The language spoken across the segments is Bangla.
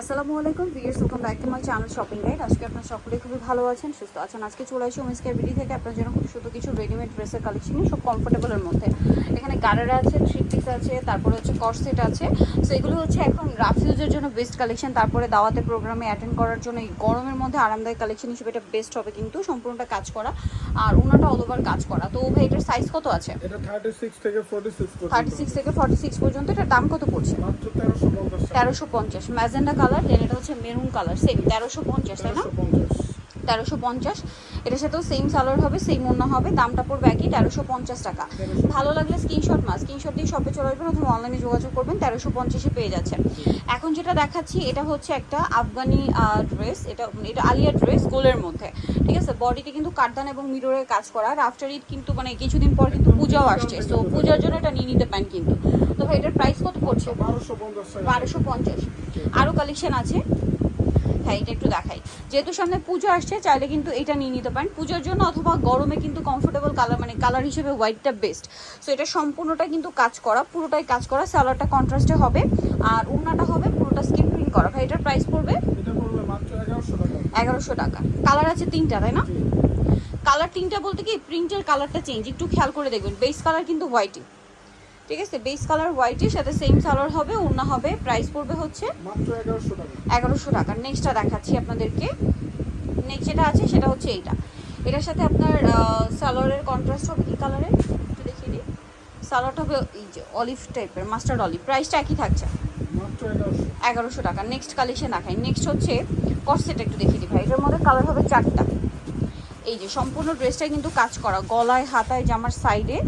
আসসালামু আলাইকুম, viewers welcome back to my channel shopping guide আজকে আপনার সকলে খুবই ভালো আছেন, সুস্থ আছেন। আজকে চলে আসি ওমেন্স কেয়ার বিডি থেকে। আপনার জন্য খুব সুন্দর কিছু রেডিমেড ড্রেসের কালেকশন সব কমফোর্টেবলের মধ্যে। এখানে গারারা আছে থ্রি আছে তারপরে হচ্ছে কর্সেট আছে। সো এগুলো হচ্ছে এখন রাফ ইউজের জন্য বেস্ট কালেকশন তারপরে দাওয়াতে প্রোগ্রামে অ্যাটেন্ড করার জন্য এই গরমের মধ্যে আরামদায়ক কালেকশন হিসেবে এটা বেস্ট হবে কিন্তু সম্পূর্ণটা কাজ করা আর ওনাটা অল ওভার কাজ করা। তো ভাই এটার সাইজ কত আছে? এটা 36 থেকে 46 পর্যন্ত। থার্টি সিক্স থেকে ফর্টি সিক্স পর্যন্ত। এটার দাম কত পড়ছে? মাত্র 1350 টাকা। তেরোশো পঞ্চাশ। ম্যাজেন্ডা কালার দেন এটা হচ্ছে মেরুন কালার সেম তেরোশো পঞ্চাশ তাই না? 1350 তেরোশো পঞ্চাশ। এটার সাথেও সেম সালোয়ার হবে সেম অন্য হবে দামটা পড়বে একই তেরোশো পঞ্চাশ টাকা। ভালো লাগলে স্ক্রিনশট মাস স্ক্রিনশট দিয়ে শপে চলে আসবেন অথবা অনলাইনে যোগাযোগ করবেন তেরোশো পঞ্চাশে পেয়ে যাচ্ছেন। এখন যেটা দেখাচ্ছি এটা হচ্ছে একটা আফগানি ড্রেস এটা এটা আলিয়া ড্রেস গোলের মধ্যে। ঠিক আছে? বডিতে কিন্তু কাটদান এবং মিররের কাজ করা। আর আফটার ইট কিন্তু মানে কিছুদিন পর কিন্তু পূজাও আসছে। তো পূজার জন্য এটা নিয়ে নিতে পারেন কিন্তু। তো ভাই এটার প্রাইস কত পড়ছে? 1250 টাকা বারোশো পঞ্চাশ। আরও কালেকশন আছে? হ্যাঁ এটা একটু দেখাই। যেহেতু সামনে পুজো আসছে চাইলে কিন্তু এটা নিয়ে নিতে পারেন। পুজোর জন্য অথবা গরমে কিন্তু কমফোর্টেবল কালার মানে কালার হিসেবে হোয়াইটটা বেস্ট সো এটা সম্পূর্ণটা কিন্তু কাজ করা পুরোটাই কাজ করা। সালোয়ারটা কন্ট্রাস্টে হবে আর উন্নাটা হবে পুরোটা স্কিন প্রিন্ট করা। ভাই এটার প্রাইস পড়বে এটা পড়বে মাত্র 1100 টাকা। এগারোশো টাকা। কালার আছে তিনটা তাই না? কালার তিনটা বলতে কি প্রিন্টের কালারটা চেঞ্জ একটু খেয়াল করে দেখবেন বেস কালার কিন্তু হোয়াইটই ঠিক আছে বেস কালার হোয়াইটের সাথে সেম সালোয়ার হবে উন্না হবে প্রাইস পড়বে হচ্ছে মাত্র 1100 টাকা। এগারোশো টাকা। নেক্সটটা দেখাচ্ছি আপনাদেরকে। নেক্সট যেটা আছে সেটা হচ্ছে এইটা। এটার সাথে আপনার সালোয়ারের কন্ট্রাস্ট হবে কি কালারের একটু দেখিয়ে দিই। সালোয়ারটা হবে এই যে অলিভ টাইপের মাস্টার্ড অলিভ প্রাইসটা একই থাকছে। মাত্র 1100 এগারোশো টাকা। নেক্সট কালেকশন দেখাই। নেক্সট হচ্ছে কর্সেট একটু দেখিয়ে দিই ভাই। এটার মধ্যে কালার হবে চারটা। এই যে সম্পূর্ণ ড্রেসটা কিন্তু কাজ করা গলায় হাতায় জামার সাইডে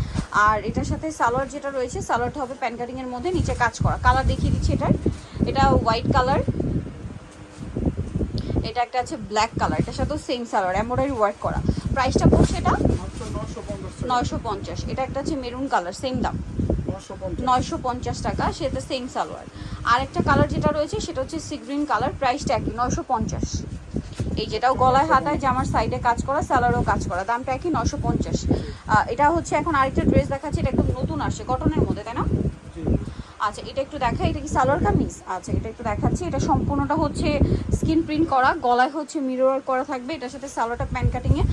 আর এটার সাথে সালোয়ার যেটা রয়েছে সালোয়ারটা হবে প্যান কাটিংয়ের মধ্যে নিচে কাজ করা। কালার দেখিয়ে দিচ্ছি এটার এটা হোয়াইট কালার এটা একটা আছে ব্ল্যাক কালার এটার সাথেও সেম সালোয়ার এমব্রয়ডারি ওয়ার্ক করা। প্রাইসটা পড়ছে এটা? মাত্র 950 নয়শো পঞ্চাশ। এটা একটা আছে মেরুন কালার সেম দাম। 950 নয়শো পঞ্চাশ টাকা সেটা সেম সালোয়ার। আর একটা কালার যেটা রয়েছে সেটা হচ্ছে সি গ্রিন কালার প্রাইসটা একই নয়শো পঞ্চাশ। এই যেটাও গলায় হাতায় জামার সাইডে কাজ করা স্যালারও কাজ করা। দামটা একই নশো পঞ্চাশ। এটা হচ্ছে এখন আরেকটা ড্রেস দেখাচ্ছে এটা একদম নতুন আসছে কটনের মধ্যে তাই না? আচ্ছা এটা একটু দেখা এটা কি সালোয়ার কামিজ? আচ্ছা এটা একটু দেখাচ্ছি এটা সম্পূর্ণটা হচ্ছে স্কিন প্রিন্ট করা গলায় হচ্ছে মিরর করা থাকবে এটার সাথে সালোয়ারটা প্যান কাটিংয়ে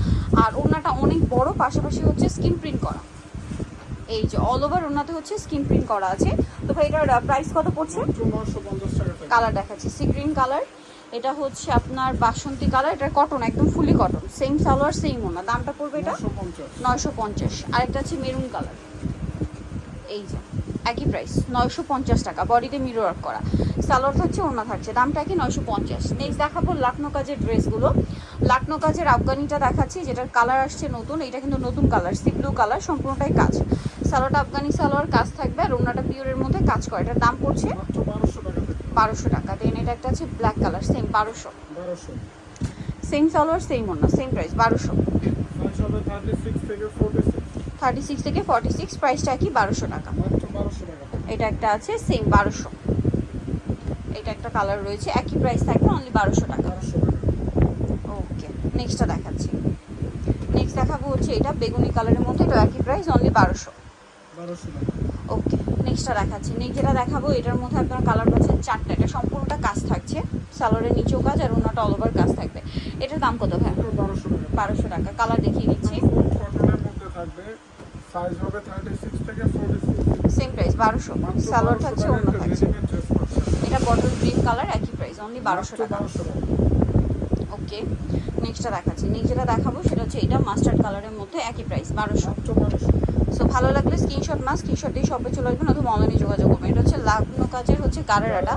আর ওনাটা অনেক বড় পাশাপাশি হচ্ছে স্কিন প্রিন্ট করা। এই যে অল ওভার ওনাতে হচ্ছে স্কিন প্রিন্ট করা আছে। তো ভাই এটার প্রাইস কত পড়ছে? মাত্র 950 টাকা। কালার দেখাচ্ছি সি গ্রিন কালার এটা হচ্ছে আপনার বাসন্তী কালার এটা কটন একদম fully cotton same salwar same ওনা দামটা পড়বে এটা? 950 নয়শো পঞ্চাশ। আর একটা আছে মেরুন কালার এই যে একই প্রাইস নয়শো পঞ্চাশ টাকা বডিতে মিরর ওয়ার্ক করা। সালোয়ার থাকছে ওনা থাকছে দামটা কি নয়শো পঞ্চাশ। নেক্সট দেখাবো লাকনো কাজের ড্রেসগুলো। লাকনো কাজের আফগানিটা দেখাচ্ছি যেটার কালার আসছে নতুন এটা কিন্তু নতুন কালার সি ব্লু কালার সম্পূর্ণটাই কাজ। সালোয়ারটা আফগানি সালোয়ার কাজ থাকবে। আর ওনাটা পিওরের মধ্যে কাজ করে। এটার দাম পড়ছে মাত্র 1200 বারোশো টাকা। দেন এটা একটা আছে ব্ল্যাক কালার সেম বারোশো। 1200 সেম সালোয়ার সেম ওনা সেম প্রাইস বারোশো। সাইজ হবে 36 থেকে 46 থার্টি সিক্স থেকে ফর্টি সিক্স প্রাইসটা কি বারোশো টাকা। মাত্র 1200 টাকা। এটা একটা আছে সেম বারোশো। এটা একটা কালার রয়েছে একই প্রাইস থাকবে অনলি বারোশো টাকা। 1200 ওকে নেক্সটটা দেখাচ্ছি। নেক্সট দেখাবো হচ্ছে এটা বেগুনি কালারের মধ্যে এটা একই প্রাইস অনলি বারোশো। 1200 টাকা ওকে নেক্সটটা দেখাচ্ছি। নেক্সট যেটা দেখাবো এটার মধ্যে আপনার কালার পাচ্ছেন চারটা। এটা সম্পূর্ণটা কাজ থাকছে। সালোয়ারের নিচেও কাজ আর ওনাটা অল ওভার কাজ থাকবে। এটার দাম কত ভাই? মাত্র 1200 টাকা। বারোশো টাকা। কালার দেখিয়ে দিচ্ছি। কটনের মধ্যে থাকবে। সাইজ হবে 36 থেকে 46 সেম প্রাইস বারোশো। সালোয়ার থাকছে অন্য থাকছে। এটা বটল গ্রিন কালার একই প্রাইস অনলি বারোশো টাকা। 1200 টাকা। ওকে নেক্সটটা দেখাচ্ছি। নেক্সট যেটা দেখাবো সেটা হচ্ছে এটা মাস্টার্ড কালারের মধ্যে একই প্রাইস বারোশো। মাত্র 1200 সো ভালো লাগলে স্ক্রিনশট মাস স্ক্রিনশট দিয়ে শপে চলে আসবেন অথবা অনলাইনে যোগাযোগ করবেন। এটা হচ্ছে লাগ্নো কাজের হচ্ছে গারেরাটা।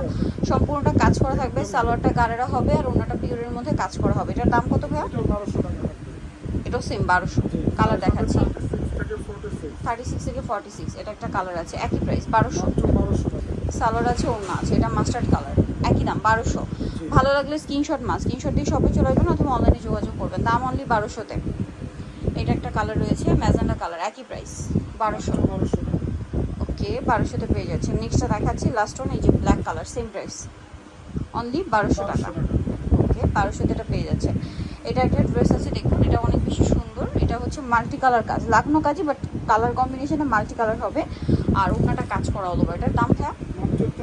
সম্পূর্ণটা কাজ করা থাকবে, সালোয়ারটা গারেরা হবে আর ওনাটা পিওরের মধ্যে কাজ করা হবে। এটার দাম কত ভাইয়া? এটা 1200 এটাও সেম বারোশো। কালার দেখাচ্ছি। 36 থেকে 46 থার্টি সিক্স থেকে ফর্টি সিক্স এটা একটা কালার আছে, একই প্রাইস বারোশো। মাত্র 1200 টাকা সালোয়ার আছে ওনা আছে, এটা মাস্টার্ড কালার একই দাম, বারোশো। ভালো লাগলে স্ক্রিনশট মাস স্ক্রিনশট দিয়ে শপে চলে আসবেন অথবা অনলাইনে যোগাযোগ করবেন। দাম অনলি বারোশোতে। এটা একটা কালার রয়েছে ম্যাজেন্ডা কালার একই প্রাইস বারোশো। মাত্র 1200 টাকা। ওকে বারোশোতে পেয়ে যাচ্ছে। নেক্সটটা দেখাচ্ছি লাস্ট ওয়ান এই যে black colour same price only বারোশো 1200 টাকা। ওকে বারোশোতে এটা পেয়ে যাচ্ছে। এটা একটা ড্রেস আছে দেখুন এটা অনেক বেশি সুন্দর। এটা হচ্ছে মাল্টি কালার কাজ। লাগানো কাজই বাট কালার কম্বিনেশনে মাল্টি কালার হবে। আর ওনাটা কাজ করা হলো এটার দাম হচ্ছে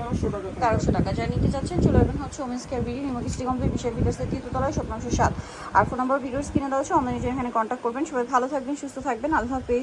তেরোশো টাকা। যা নিতে চাচ্ছেন, চলে আসবেন হচ্ছে ওমেন্স কেয়ার বিডি নিমকিস্ট্রি কমপ্লিট বিশাল বিকাশের তৃতীয়তলায়, স্বপ্নাংশ সাত। আর ফোন নম্বর ভিডিওস কিনে দেওয়া হচ্ছে অনলাইনে এখানে কন্ট্যাক্ট করবেন। সবাই ভালো থাকবেন, সুস্থ থাকবেন। আল্লাহ হাফেজ।